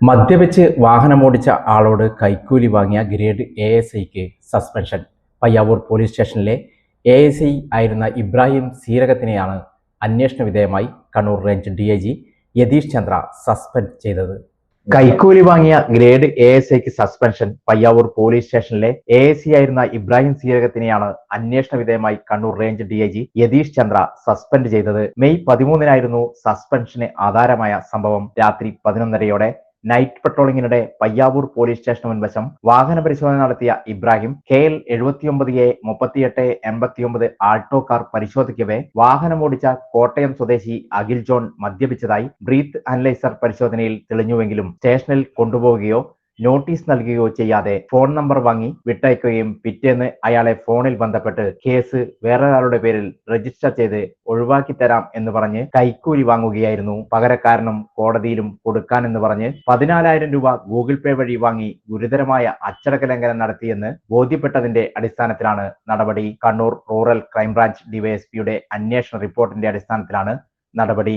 മദ്യപിച്ച് വാഹനമോടിച്ച ആളോട് കൈക്കൂലി വാങ്ങിയ ഗ്രേഡ് എ എസ് ഐക്ക് സസ്പെൻഷൻ പയ്യാവൂർ പോലീസ് സ്റ്റേഷനിലെ എ എസ് ഐ ആയിരുന്ന ഇബ്രാഹിം സീരകത്തിനെയാണ് അന്വേഷണ വിധേയമായി Kannur range D I G Yathish Chandra suspend ചെയ്തത്. കൈക്കൂലി വാങ്ങിയ ഗ്രേഡ് എ എസ് ഐക്ക് സസ്പെൻഷൻ പയ്യാവൂർ പോലീസ് സ്റ്റേഷനിലെ എ എസ് സി ആയിരുന്ന ഇബ്രാഹിം സീരകത്തിനെയാണ് അന്വേഷണ വിധേയമായി Kannur range D I G Yathish Chandra suspend ചെയ്തത്. മെയ് പതിമൂന്നിനായിരുന്നു സസ്പെൻഷന് ആധാരമായ സംഭവം. രാത്രി പതിനൊന്നരയോടെ നൈറ്റ് പട്രോളിങ്ങിനിടെ പയ്യാവൂർ പോലീസ് സ്റ്റേഷന് മുൻവശം വാഹന പരിശോധന നടത്തിയ ഇബ്രാഹിം കെ എൽ എഴുപത്തിയൊമ്പത് എ മുപ്പത്തിയെട്ട് എൺപത്തിയൊമ്പത് ആൾട്ടോ കാർ പരിശോധിക്കവേ വാഹനമോടിച്ച കോട്ടയം സ്വദേശി അഖിൽ ജോൺ മദ്യപിച്ചതായി ബ്രീത്ത് അനലൈസർ പരിശോധനയിൽ തെളിഞ്ഞുവെങ്കിലും സ്റ്റേഷനിൽ കൊണ്ടുപോവുകയോ നോട്ടീസ് നൽകുകയോ ചെയ്യാതെ ഫോൺ നമ്പർ വാങ്ങി വിട്ടയക്കുകയും പിറ്റേന്ന് അയാളെ ഫോണിൽ ബന്ധപ്പെട്ട് കേസ് വേറൊരാളുടെ പേരിൽ രജിസ്റ്റർ ചെയ്ത് ഒഴിവാക്കി തരാം എന്ന് പറഞ്ഞ് കൈക്കൂലി വാങ്ങുകയായിരുന്നു. പകരക്കാരനും കോടതിയിലും കൊടുക്കാനെന്ന് പറഞ്ഞ് പതിനാലായിരം രൂപ ഗൂഗിൾ പേ വഴി വാങ്ങി ഗുരുതരമായ അച്ചടക്ക ലംഘനം നടത്തിയെന്ന് ബോധ്യപ്പെട്ടതിന്റെ അടിസ്ഥാനത്തിലാണ് നടപടി. കണ്ണൂർ റൂറൽ ക്രൈംബ്രാഞ്ച് ഡിവൈഎസ്പിയുടെ അന്വേഷണ റിപ്പോർട്ടിന്റെ അടിസ്ഥാനത്തിലാണ് നടപടി.